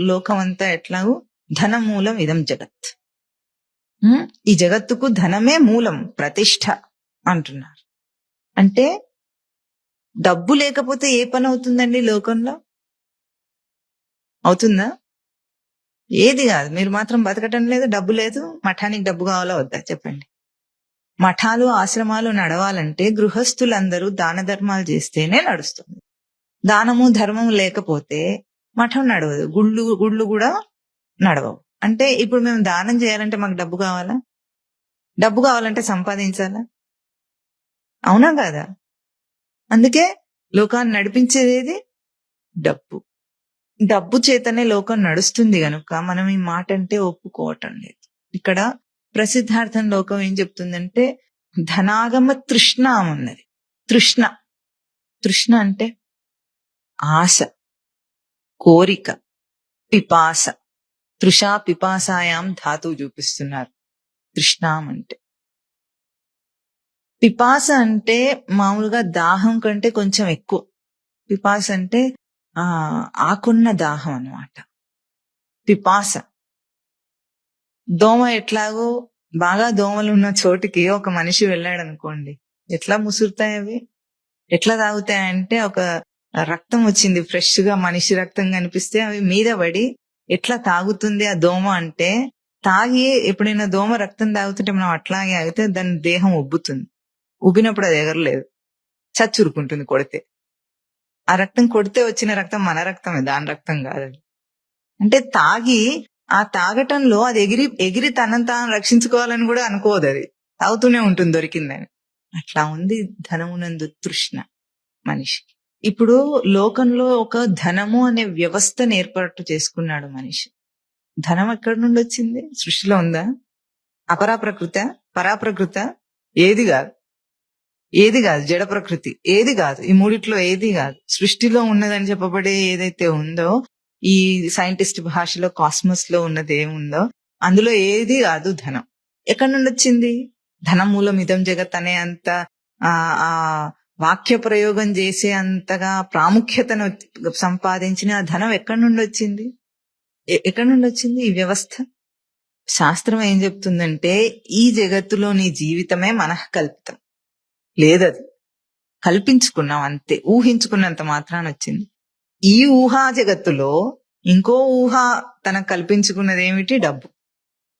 లోకం అంతా ఎట్లాగూ ధన మూలం ఇదం జగత్. ఈ జగత్తుకు ధనమే మూలం ప్రతిష్ట అంటున్నారు. అంటే డబ్బు లేకపోతే ఏ పని అవుతుందండి లోకంలో? అవుతుందా? ఏది కాదు. మీరు మాత్రం బతకటం లేదు డబ్బు లేదు మఠానికి డబ్బు కావాలా వద్దా? చెప్పండి. మఠాలు ఆశ్రమాలు నడవాలంటే గృహస్థులందరూ దాన ధర్మాలు చేస్తేనే నడుస్తుంది. దానము ధర్మము లేకపోతే మఠం నడవదు. గుళ్ళు గుళ్ళు కూడా నడవవు. అంటే ఇప్పుడు మేము దానం చేయాలంటే మాకు డబ్బు కావాలా? డబ్బు కావాలంటే సంపాదించాలా? అవునా కాదా? అందుకే లోకాన్ని నడిపించేది డబ్బు. డబ్బు చేతనే లోకం నడుస్తుంది గనుక మనం ఈ మాట అంటే ఒప్పుకోవటం లేదు. ఇక్కడ ప్రసిద్ధార్థం లోకం ఏం చెప్తుందంటే ధనాగమ తృష్ణ ఉన్నది తృష్ణ. తృష్ణ అంటే ఆశ. కోరిక పిపాస తృషా పిపాసాయాం ధాతువు చూపిస్తున్నారు. తృష్ణాం అంటే పిపాస అంటే మామూలుగా దాహం కంటే కొంచెం ఎక్కువ. పిపాస అంటే ఆ ఆకున్న దాహం అన్నమాట. పిపాస. దోమ ఎట్లాగో బాగా దోమలు ఉన్న చోటికి ఒక మనిషి వెళ్ళాడు అనుకోండి ఎట్లా ముసురుతాయి అవి? ఎట్లా తాగుతాయంటే ఒక రక్తం వచ్చింది ఫ్రెష్గా మనిషి రక్తం కనిపిస్తే అవి మీద పడి ఎట్లా తాగుతుంది ఆ దోమ అంటే తాగి ఎప్పుడైనా దోమ రక్తం తాగుతుంటే మనం అట్లాగే ఆగితే దాని దేహం ఉబ్బుతుంది. ఉబ్బినప్పుడు అది ఎగరలేదు. చచ్చురుకుంటుంది కొడితే. ఆ రక్తం కొడితే వచ్చిన రక్తం మన రక్తమే దాని రక్తం కాదు. అంటే తాగి ఆ తాగటంలో అది ఎగిరి ఎగిరి తనను తాను రక్షించుకోవాలని కూడా అనుకోదు అది. తాగుతూనే ఉంటుంది దొరికిందని. అట్లా ఉంది ధనమునందు తృష్ణ మనిషికి. ఇప్పుడు లోకంలో ఒక ధనము అనే వ్యవస్థను ఏర్పాటు చేసుకున్నాడు మనిషి. ధనం ఎక్కడి నుండి వచ్చింది? సృష్టిలో ఉందా? అపరా ప్రకృత పరాప్రకృత? ఏది కాదు. ఏది కాదు. జడ ప్రకృతి. ఏది కాదు. ఈ మూడిట్లో ఏది కాదు. సృష్టిలో ఉన్నదని చెప్పబడే ఏదైతే ఉందో ఈ సైంటిస్ట్ భాషలో కాస్మస్లో ఉన్నది ఏముందో అందులో ఏది కాదు ధనం. ఎక్కడి నుండి వచ్చింది? ధనం మూలం ఇదం జగత్ అనే అంత ఆ ఆ వాక్య ప్రయోగం చేసే అంతగా ప్రాముఖ్యతను సంపాదించిన ఆ ధనం ఎక్కడి నుండి వచ్చింది? ఎక్కడి నుండి వచ్చింది ఈ వ్యవస్థ? శాస్త్రం ఏం చెప్తుందంటే ఈ జగత్తులో నీ జీవితమే మనఃకల్పితం. లేదది. కల్పించుకున్నాం అంతే. ఊహించుకున్నంత మాత్రాన్ని వచ్చింది. ఈ ఊహా జగత్తులో ఇంకో ఊహ తనకు కల్పించుకున్నది ఏమిటి డబ్బు.